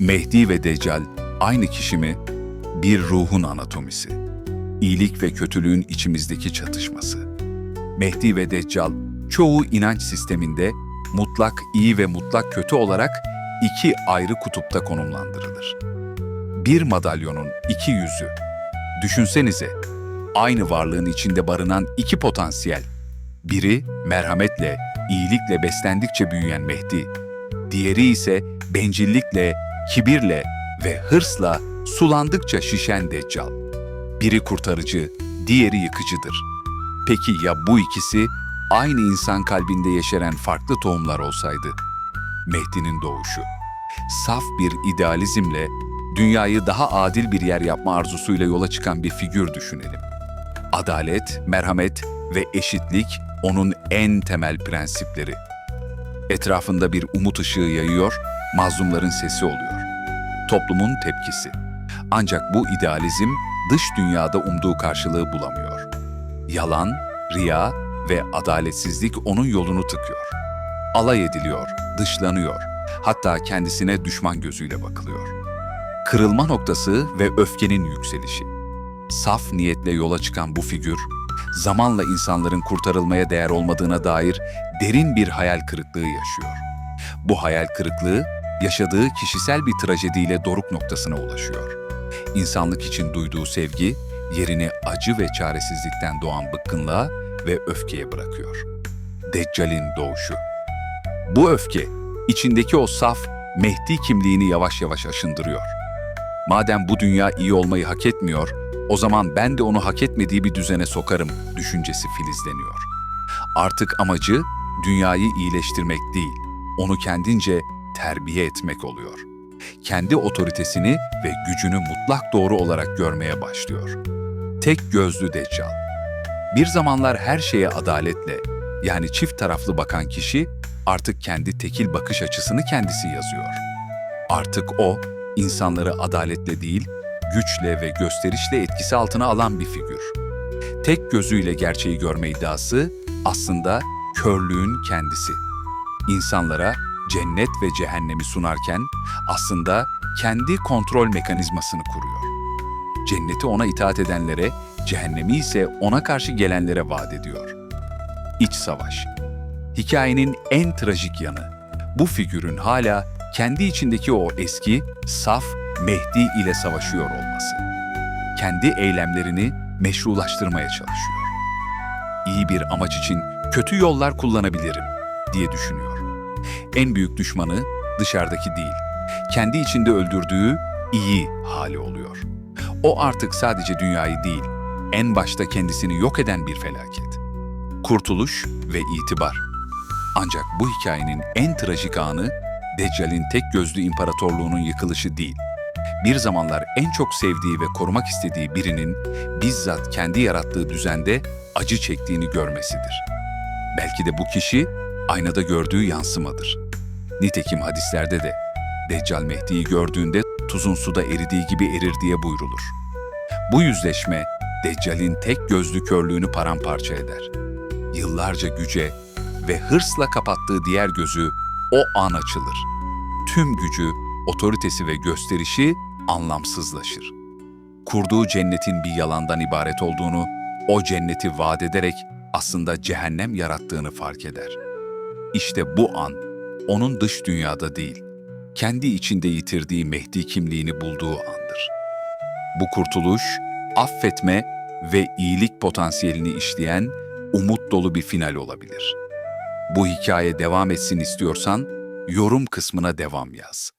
Mehdi ve Deccal aynı kişi mi? Bir ruhun anatomisi. İyilik ve kötülüğün içimizdeki çatışması. Mehdi ve Deccal çoğu inanç sisteminde mutlak iyi ve mutlak kötü olarak iki ayrı kutupta konumlandırılır. Bir madalyonun iki yüzü. Düşünsenize, aynı varlığın içinde barınan iki potansiyel. Biri merhametle, iyilikle beslendikçe büyüyen Mehdi, diğeri ise bencillikle, kibirle ve hırsla sulandıkça şişen Deccal. Biri kurtarıcı, diğeri yıkıcıdır. Peki ya bu ikisi aynı insan kalbinde yeşeren farklı tohumlar olsaydı? Mehdi'nin doğuşu. Saf bir idealizmle dünyayı daha adil bir yer yapma arzusuyla yola çıkan bir figür düşünelim. Adalet, merhamet ve eşitlik onun en temel prensipleri. Etrafında bir umut ışığı yayıyor, mazlumların sesi oluyor. Toplumun tepkisi. Ancak bu idealizm dış dünyada umduğu karşılığı bulamıyor. Yalan, riya ve adaletsizlik onun yolunu tıkıyor. Alay ediliyor, dışlanıyor, hatta kendisine düşman gözüyle bakılıyor. Kırılma noktası ve öfkenin yükselişi. Saf niyetle yola çıkan bu figür, zamanla insanların kurtarılmaya değer olmadığına dair derin bir hayal kırıklığı yaşıyor. Bu hayal kırıklığı, yaşadığı kişisel bir trajediyle doruk noktasına ulaşıyor. İnsanlık için duyduğu sevgi, yerini acı ve çaresizlikten doğan bıkkınlığa ve öfkeye bırakıyor. Deccal'in doğuşu. Bu öfke, içindeki o saf, Mehdi kimliğini yavaş yavaş aşındırıyor. Madem bu dünya iyi olmayı hak etmiyor, o zaman ben de onu hak etmediği bir düzene sokarım düşüncesi filizleniyor. Artık amacı dünyayı iyileştirmek değil, onu kendince terbiye etmek oluyor. Kendi otoritesini ve gücünü mutlak doğru olarak görmeye başlıyor. Tek gözlü Deccal. Bir zamanlar her şeye adaletle, yani çift taraflı bakan kişi artık kendi tekil bakış açısını kendisi yazıyor. Artık o, insanları adaletle değil, güçle ve gösterişle etkisi altına alan bir figür. Tek gözüyle gerçeği görme iddiası aslında körlüğün kendisi. İnsanlara cennet ve cehennemi sunarken aslında kendi kontrol mekanizmasını kuruyor. Cenneti ona itaat edenlere, cehennemi ise ona karşı gelenlere vaat ediyor. İç savaş. Hikayenin en trajik yanı. Bu figürün hala kendi içindeki o eski, saf Mehdi ile savaşıyor olması. Kendi eylemlerini meşrulaştırmaya çalışıyor. İyi bir amaç için kötü yollar kullanabilirim diye düşünüyor. En büyük düşmanı dışarıdaki değil, kendi içinde öldürdüğü iyi hali oluyor. O artık sadece dünyayı değil, en başta kendisini yok eden bir felaket. Kurtuluş ve itibar. Ancak bu hikayenin en trajik anı Deccal'in tek gözlü imparatorluğunun yıkılışı değil. Bir zamanlar en çok sevdiği ve korumak istediği birinin bizzat kendi yarattığı düzende acı çektiğini görmesidir. Belki de bu kişi aynada gördüğü yansımadır. Nitekim hadislerde de Deccal Mehdi'yi gördüğünde tuzun suda eridiği gibi erir diye buyrulur. Bu yüzleşme Deccal'in tek gözlü körlüğünü paramparça eder. Yıllarca güce ve hırsla kapattığı diğer gözü o an açılır. Tüm gücü, otoritesi ve gösterişi anlamsızlaşır. Kurduğu cennetin bir yalandan ibaret olduğunu, o cenneti vaat ederek aslında cehennem yarattığını fark eder. İşte bu an, onun dış dünyada değil, kendi içinde yitirdiği Mehdi kimliğini bulduğu andır. Bu kurtuluş, affetme ve iyilik potansiyelini işleyen umut dolu bir final olabilir. Bu hikaye devam etsin istiyorsan yorum kısmına devam yaz.